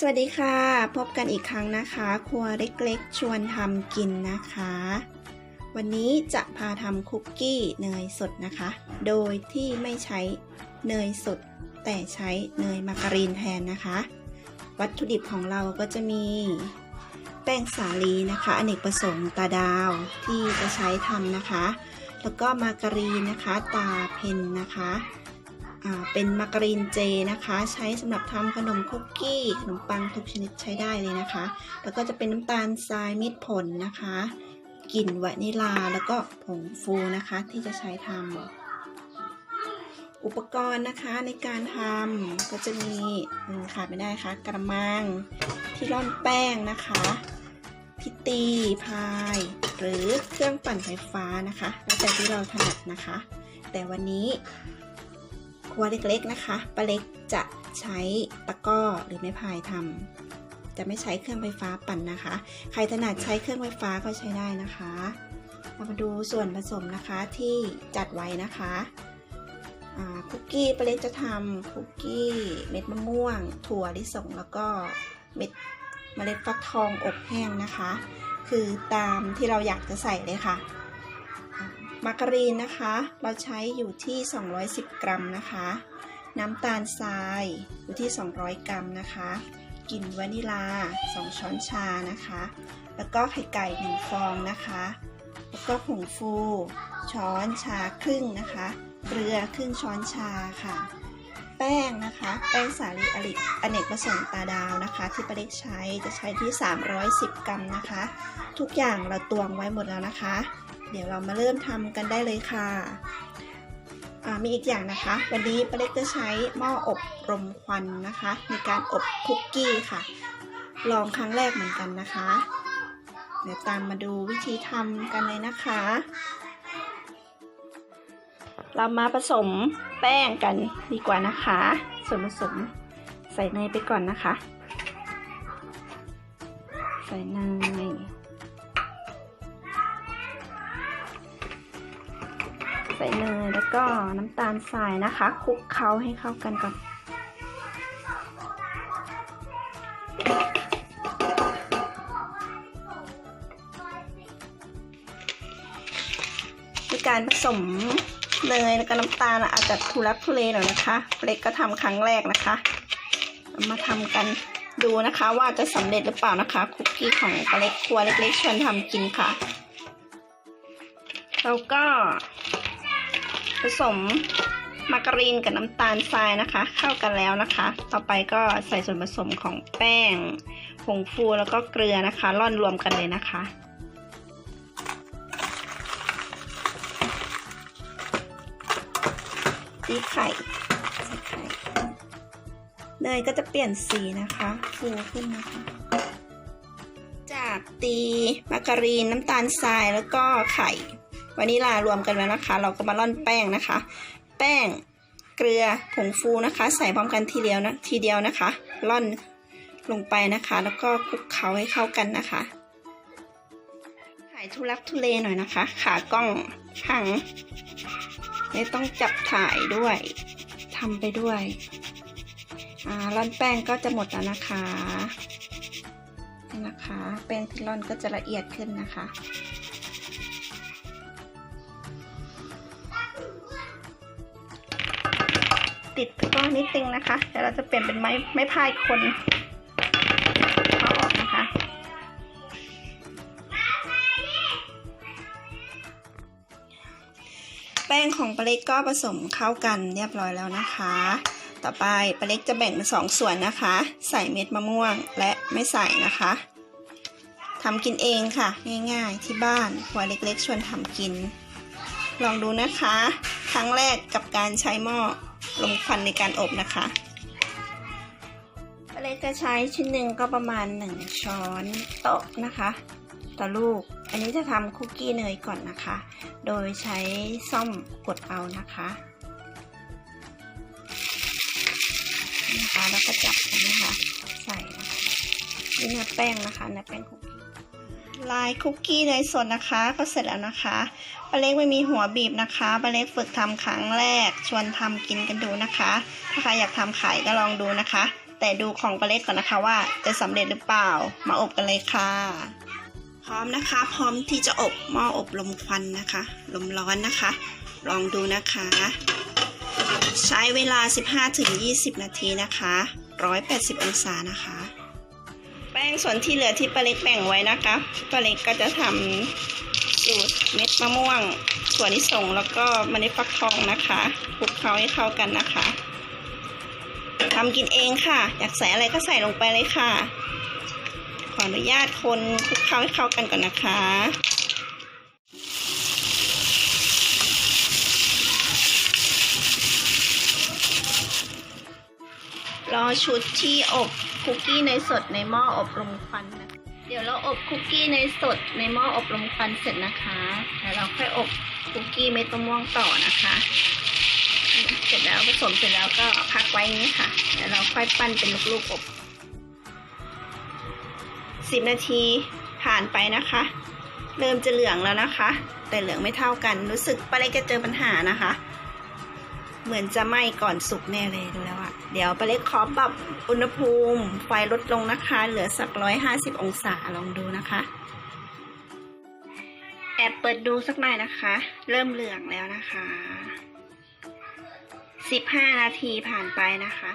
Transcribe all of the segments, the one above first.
สวัสดีค่ะ พบกันอีกครั้งนะคะ ครัวเล็กๆ ชวนทำกินนะคะ วันนี้จะพาทำคุกกี้เนยสดนะคะ โดยที่ไม่ใช้เนยสด แต่ใช้เนยมาการีนแทนนะคะ วัตถุดิบของเราก็จะมีแป้งสาลีนะคะอเนกประสงค์ตาดาวที่จะใช้ทำนะคะ แล้วก็มาการีนนะคะ ตาเพนนะคะ เป็นมาการีนเจนะคะ ใช้สำหรับทำขนมคุกกี้ ขนมปังทุกชนิดใช้ได้เลยนะคะ แล้วก็จะเป็นน้ำตาลทรายมิตรผลนะคะกลิ่นวานิลาแล้วก็ผงฟูนะคะที่จะใช้ทำอุปกรณ์นะคะในการทำก็จะมีขาดไม่ได้ค่ะกระมังที่ร่อนแป้งนะคะพิตีพาย หรือเครื่องปั่นไฟฟ้านะคะ แล้วแต่ที่เราถนัดนะคะ แต่วันนี้ ครัวเล็กๆนะคะป้าเล็กจะใช้ตะก้อหรือไม้พายทำจะไม่ใช้เครื่องไฟฟ้าปั่นนะคะ ใครถนัดใช้เครื่องไฟฟ้าก็ใช้ได้นะคะ เรามาดูส่วนผสมนะคะที่จัดไว้นะคะคุกกี้ป้าเล็กจะทำคุกกี้เม็ดมะม่วง ถั่วลิสงแล้วก็เม็ดเมล็ดฟักทองอบแห้งนะคะ คือตามที่เราอยากจะใส่เลยค่ะ มาการีนนะคะ เราใช้อยู่ที่ 210 กรัมนะคะ น้ำตาลทรายอยู่ที่ 200 กรัมนะคะกลิ่นวานิลา 2 ช้อนชานะคะ แล้วก็ไข่ไก่ 1 ฟองนะคะ แล้วก็ผงฟู ช้อนชาครึ่งนะคะ เกลือครึ่งช้อนชาค่ะ แป้งนะคะ แป้งสาลีอริอเนกประสงค์ตาดาวนะคะ ที่ประเล็กใช้จะใช้ที่ 310 กรัมนะคะ ทุกอย่างเราตวงไว้หมดแล้วนะคะ เดี๋ยวเรามาเริ่มทำกันได้เลยค่ะอ่ามีอีกอย่างนะคะ วันนี้ป้าเล็กจะใช้หม้ออบรมควันนะคะ ในการอบคุกกี้ค่ะ ลองครั้งแรกเหมือนกันนะคะ เดี๋ยวตามมาดูวิธีทำกันเลยนะคะ เรามาผสมแป้งกันดีกว่านะคะ ส่วนผสมใส่เนยไปก่อนนะคะ ใส่เนย ใส่เนยแล้วก็น้ำตาลทรายนะคะคลุกเคล้าให้เข้ากันก่อนในการผสมเนยแล้วก็น้ำตาลอาจจะทุลักทุเลหน่อยนะคะเล็กก็ทำครั้งแรกนะคะ มาทำกันดูนะคะว่าจะสำเร็จหรือเปล่านะคะ คุกกี้ของเล็กครัวเล็กๆชวนทำกินค่ะเราก็ สมมาการีนกับน้ำตาลทรายนะคะ เข้ากันแล้วนะคะ ต่อไปก็ใส่ส่วนผสมของแป้งผงฟูแล้วก็เกลือนะคะร่อนรวมกันเลยนะคะ ตีไข่ไข่เนยก็จะเปลี่ยนสีนะคะฟูขึ้นนะคะ จากตีมาการีนน้ำตาลทรายแล้วก็ไข่ วานิลารวมกันแล้วนะคะ เราก็มาร่อนแป้งนะคะ แป้งเกลือผงฟูนะคะ ใส่พร้อมกันทีเดียวนะทีเดียวนะคะร่อนลงไปนะคะ แล้วก็คลุกเคล้าให้เข้ากันนะคะถ่ายทุลักทุเลหน่อยนะคะ ขากล้องช่างไม่ต้องจับถ่ายด้วยทำไปด้วยอ่าร่อนแป้งก็จะหมดแล้วนะคะนี่นะคะ แป้งที่ร่อนก็จะละเอียดขึ้นนะคะ ติดก็นิดนึงนะคะเดี๋ยวเราจะเปลี่ยนเป็นไม้ไม้พายคนเอาออกนะคะแป้งของปลาเล็กก็ผสมเข้ากันเรียบร้อยแล้วนะคะ ต่อไปปลาเล็กจะแบ่งเป็นสองส่วนนะคะ ใส่เม็ดมะม่วงและไม่ใส่นะคะทำกินเองค่ะ ง่ายๆ ที่บ้านหัวเล็กๆ ชวนทำกิน ลองดูนะคะ ครั้งแรกกับการใช้หม้อ ลมควันในการอบนะคะเล็กจะใช้ชิ้นหนึ่งก็ประมาณ 1 ช้อนโต๊ะนะคะ ต่อลูก อันนี้จะทำคุกกี้เนยก่อนนะคะ โดยใช้ซ่อมกดเอานะคะนะคะแล้วก็จับนะคะใส่นะคะนี่เนื้อแป้งนะคะเนื้อแป้งคุกกี้ลายคุกกี้เนยสดนะคะ ก็เสร็จแล้วนะคะ ป้าเล็กไม่มีหัวบีบนะคะป้าเล็กฝึกทำครั้งแรก ชวนทำกินกันดูนะคะ ถ้าใครอยากทำขายก็ลองดูนะคะ แต่ดูของปลาเล็กก่อนนะคะว่าจะสำเร็จหรือเปล่า มาอบกันเลยค่ะ พร้อมนะคะ พร้อมที่จะอบหม้ออบลมควันนะคะ ลมร้อนนะคะ ลองดูนะคะ ใช้เวลา 15-20 นาทีนะคะ 180 องศานะคะแป้งส่วนที่เหลือที่ปลาเล็กแบ่งไว้นะคะปลาเล็กก็จะทำ สูตรเม็ดมะม่วงถั่วลิสงแล้วก็เมล็ดฟักทองนะคะคลุกเคล้าให้เข้ากันนะคะทำกินเองค่ะ อยากใส่อะไรก็ใส่ลงไปเลยค่ะ ขออนุญาตคนคลุกเคล้าให้เข้ากันก่อนนะคะรอชุดที่อบคุกกี้เนสดในหม้ออบลมควันนะเดี๋ยวเราอบคุกกี้เนสดในหม้ออบลมควันเสร็จนะคะแล้วเราค่อยอบคุกกี้เม็ดมะม่วงต่อนะคะ เสร็จแล้วผสมเสร็จแล้วก็พักไว้นี้ค่ะแล้วเราค่อยปั้นเป็นลูกๆอบสิบนาทีผ่านไปนะคะ เริ่มจะเหลืองแล้วนะคะ แต่เหลืองไม่เท่ากันรู้สึกป้าเล็กจะเจอปัญหานะคะ เหมือนจะไหม้ก่อนสุกแน่เลยดูแล้วอะ เดี๋ยวไปเล็กขอปรับอุณหภูมิไฟลดลงนะคะ เหลือสักร้อยห้าสิบองศาลองดูนะคะ แอบเปิดดูสักหน่อยนะคะ เริ่มเหลืองแล้วนะคะสิบห้านาทีผ่านไปนะคะ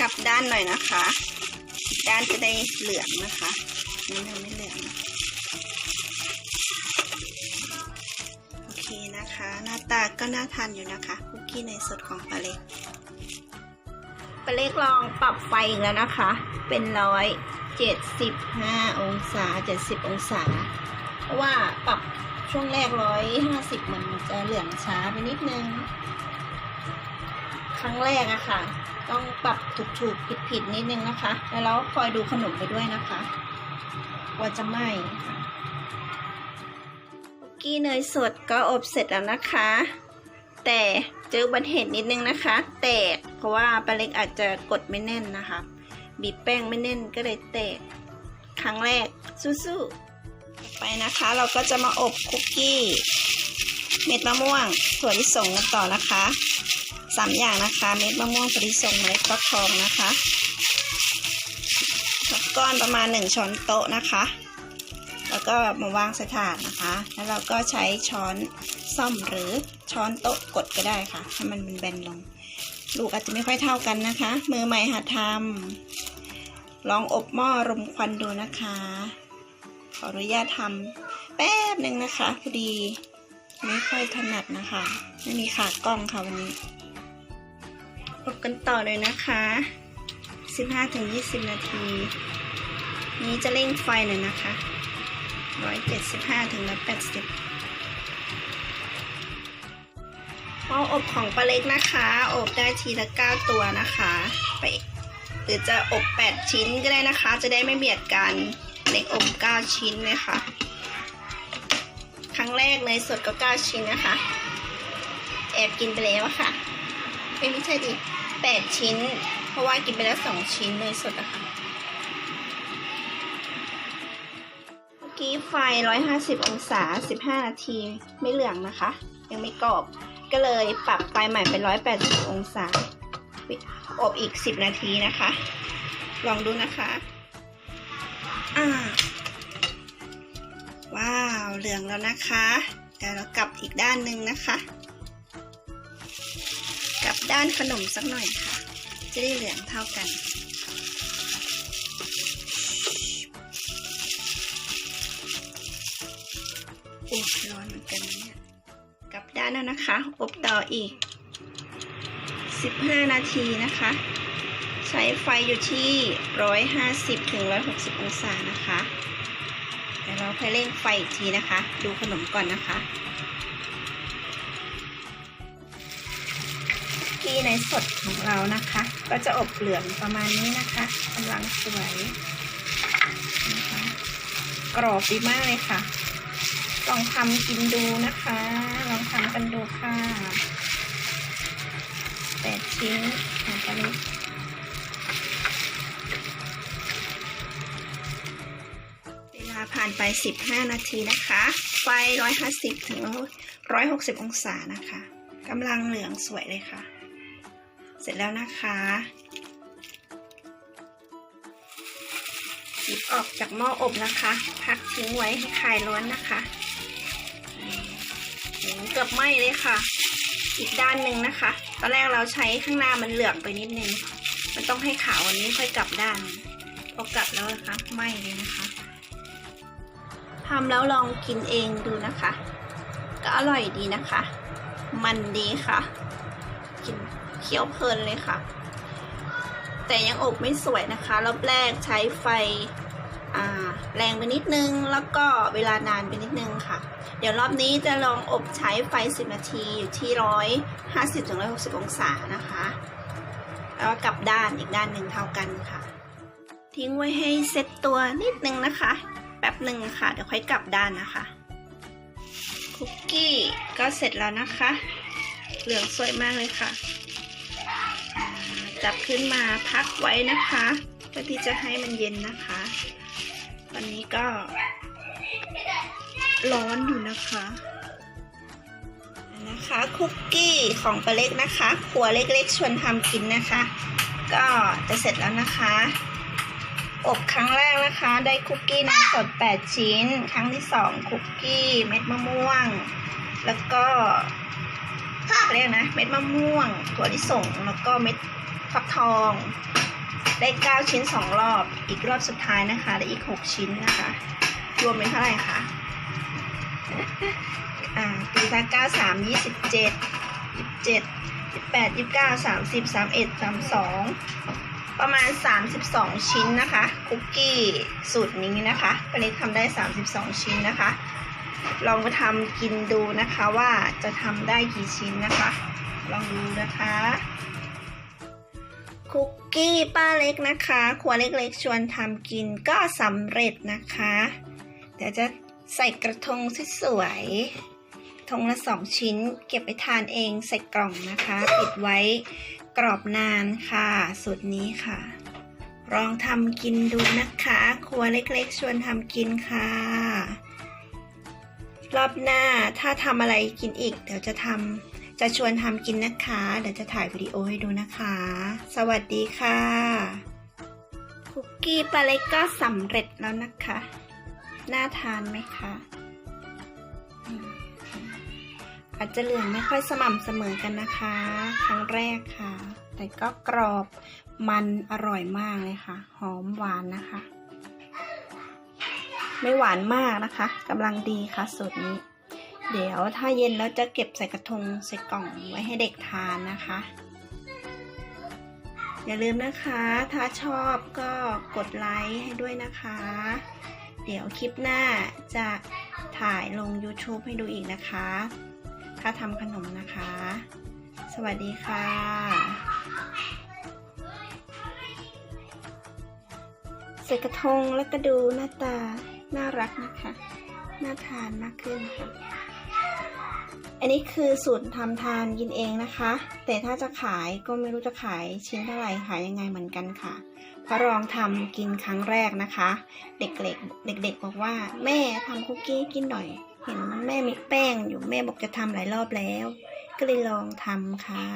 กลับด้านหน่อยนะคะ ด้านจะได้เหลืองนะคะนี่ยังไม่เหลืองโอเคนะคะ หน้าตาก็น่าทานอยู่นะคะ คุกกี้ในยสดของปลาเล็กปลาเล็กลองปรับไฟอีกแล้วนะคะ เป็นร้อยเจ็ดสิบห้าองศาเจ็ดสิบองศา เพราะว่าปรับช่วงแรกร้อยห้าสิบมันจะเหลืองช้าไปนิดนึง ครั้งแรกอะค่ะ ต้องปรับถูกๆผิดๆนิดนึงนะคะ แล้วเราคอยดูขนมไปด้วยนะคะว่าจะไหม้ค่ะคุกกี้เนยสดก็อบเสร็จแล้วนะคะ แต่ เจออุบัติเหตุนิดนึงนะคะ แตกเพราะว่าปลาเล็กอาจจะกดไม่แน่นนะคะ บีบแป้งไม่แน่นก็เลยแตก ครั้งแรกสู้ๆไปนะคะ เราก็จะมาอบคุกกี้เม็ดมะม่วงถั่วลิสงกันต่อนะคะสามอย่างนะคะ เม็ดมะม่วงถั่วลิสงเมล็ดฟักทองนะคะแล้วก้อนประมาณหนึ่งช้อนโต๊ะนะคะ แล้วก็มาวางใส่ถาดนะคะ แล้วเราก็ใช้ช้อน ซ่อมหรือช้อนโต๊ะกดก็ได้ค่ะ ให้มันเป็นแบนลง ลูกอาจจะไม่ค่อยเท่ากันนะคะ มือใหม่หัดทำลองอบหม้อรมควันดูนะคะ ขออนุญาตทำแป๊บหนึ่งนะคะพอดี ไม่ค่อยถนัดนะคะ ไม่มีขากล้องค่ะวันนี้ อบกันต่อเลยนะคะ 15-20 นาที นี้จะเร่งไฟหน่อยนะคะ 175-180 ห้าถึงอบหม้ออบของปลาเล็กนะคะ อบได้ทีละเก้าตัวนะคะ ไปหรือจะอบแปดชิ้นก็ได้นะคะ จะได้ไม่เบียดกันเล็กอบเก้าชิ้นเลยค่ะ ครั้งแรกเลยสดก็เก้าชิ้นนะคะ แอบกินไปแล้วค่ะเอ้ยไม่ใช่ดิแปดชิ้น เพราะว่ากินไปแล้วสองชิ้นเลยสดอะค่ะเมื่อกี้ไฟ 150 องศา 15 นาที ไม่เหลืองนะคะ ยังไม่กรอบ ก็เลยปรับไฟใหม่เป็น 180 องศาปิดอบอีก 10 นาทีนะคะ ลองดูนะคะ อ่า ว้าว เหลืองแล้วนะคะ เดี๋ยวเรากลับอีกด้านหนึ่งนะคะ กลับด้านขนมสักหน่อยค่ะ จะได้เหลืองเท่ากันอุ๊ยร้อนเหมือนกันเนี่ย กลับด้านแล้วนะคะ อบต่ออีก 15 นาทีนะคะ ใช้ไฟอยู่ที่ 150ถึง160 องศานะคะเดี๋ยวเราค่อยเร่งไฟอีกทีนะคะ ดูขนมก่อนนะคะ ที่ในสดของเรานะคะ ก็จะอบเหลืองประมาณนี้นะคะกำลังสวยนะคะกรอบดีมากเลยค่ะ ลองทำกินดูนะคะ ลองทำกันดูค่ะแปดชิ้นองปลาเล็กเวลาผ่านไป 15 นาทีนะคะ ไฟ 150ถึง160 องศานะคะกำลังเหลืองสวยเลยค่ะ เสร็จแล้วนะคะหยิบออกจากหม้ออบนะคะ พักทิ้งไว้ให้คลายร้อนนะคะ เกือบไหม้เลยค่ะ อีกด้านหนึ่งนะคะ ตอนแรกเราใช้ข้างหน้ามันเหลืองไปนิดนึง มันต้องให้ขาววันนี้ค่อยกลับด้านพอกลับแล้วนะคะไหม้เลยนะคะทำแล้วลองกินเองดูนะคะ ก็อร่อยดีนะคะ มันดีค่ะกินเคี้ยวเพลินเลยค่ะ แต่ยังอบไม่สวยนะคะ รอบแรกใช้ไฟ แรงไปนิดนึง แล้วก็เวลานานไปนิดนึงค่ะ เดี๋ยวรอบนี้จะลองอบใช้ไฟ 10 นาทีอยู่ที่ 150ถึง160 องศานะคะ แล้วกลับด้านอีกด้านหนึ่งเท่ากันค่ะ ทิ้งไว้ให้เซ็ตตัวนิดนึงนะคะ แป๊บหนึ่งค่ะ เดี๋ยวค่อยกลับด้านนะคะ คุกกี้ก็เสร็จแล้วนะคะ เหลืองสวยมากเลยค่ะ จับขึ้นมาพักไว้นะคะ เพื่อที่จะให้มันเย็นนะคะ อนนี้ก็ ร้อนอยู่นะคะนะคะคุกกี้ของปลาเล็กนะคะครัวเล็กๆ ชวนทำกินนะคะ ก็จะเสร็จแล้วนะคะ อบครั้งแรกนะคะ ได้คุกกี้นมสด 8 ชิ้น ครั้งที่ 2 คุกกี้เม็ดมะม่วง แล้วก็เรียกนะ เม็ดมะม่วงถั่วลิสงแล้วก็เม็ดฟักทอง ได้ 9 ชิ้น 2 รอบ อีกรอบสุดท้ายนะคะ ได้อีก 6 ชิ้นนะคะ รวมเป็นเท่าไหร่คะอ่าตีละเก้าสามยี่สิบเจ็ดยี่สิบเจ็ดยี่สิบแปดยี่สิบเก้าสามสิบสามเอ็ดสามสองประมาณสามสิบสองชิ้นนะคะ คุกกี้สูตรนี้นะคะปาเล็กทำได้สามสิบสองชิ้นนะคะ ลองมาทำกินดูนะคะว่าจะทำได้กี่ชิ้นนะคะ ลองดูนะคะ คุกกี้ป้าเล็กนะคะครัวเล็กๆ ชวนทำกินก็สำเร็จนะคะ เดี๋ยวจะใส่กระทงสวยๆทงละสองชิ้น เก็บไปทานเองใส่กล่องนะคะ ปิดไว้กรอบนานค่ะ สูตรนี้ค่ะ ลองทำกินดูนะคะ ครัวเล็กๆ ชวนทำกินค่ะ รอบหน้าถ้าทำอะไรกินอีก เดี๋ยวจะทำ จะชวนทำกินนะคะ เดี๋ยวจะถ่ายวิดีโอให้ดูนะคะ สวัสดีค่ะ คุกกี้ปลาเล็กก็สำเร็จแล้วนะคะ น่าทานไหมคะอืมอาจจะเหลืองไม่ค่อยสม่ำเสมอกันนะคะ ครั้งแรกค่ะ แต่ก็กรอบมันอร่อยมากเลยค่ะ หอมหวานนะคะ ไม่หวานมากนะคะกำลังดีค่ะสูตรนี้ เดี๋ยวถ้าเย็นแล้วจะเก็บใส่กระทงใส่กล่องไว้ให้เด็กทานนะคะ อย่าลืมนะคะ ถ้าชอบก็กดไลค์ให้ด้วยนะคะ เดี๋ยวคลิปหน้าจะถ่ายลง YouTube ให้ดูอีกนะคะ ถ้าทำขนมนะคะ สวัสดีค่ะใส่กระทงแล้วก็ดูหน้าตา น่ารักนะคะ น่าทานมากขึ้นค่ะ อันนี้คือสูตรทำทานกินเองนะคะ แต่ถ้าจะขายก็ไม่รู้จะขายชิ้นเท่าไหร่ขายยังไงเหมือนกันค่ะเพราะลองทำกินครั้งแรกนะคะ เด็กๆ เด็ก ๆ บอกว่า แม่ทำคุกกี้กินหน่อย เห็นแม่มีแป้งอยู่แม่บอกจะทำหลายรอบแล้ว ก็เลยลองทำค่ะ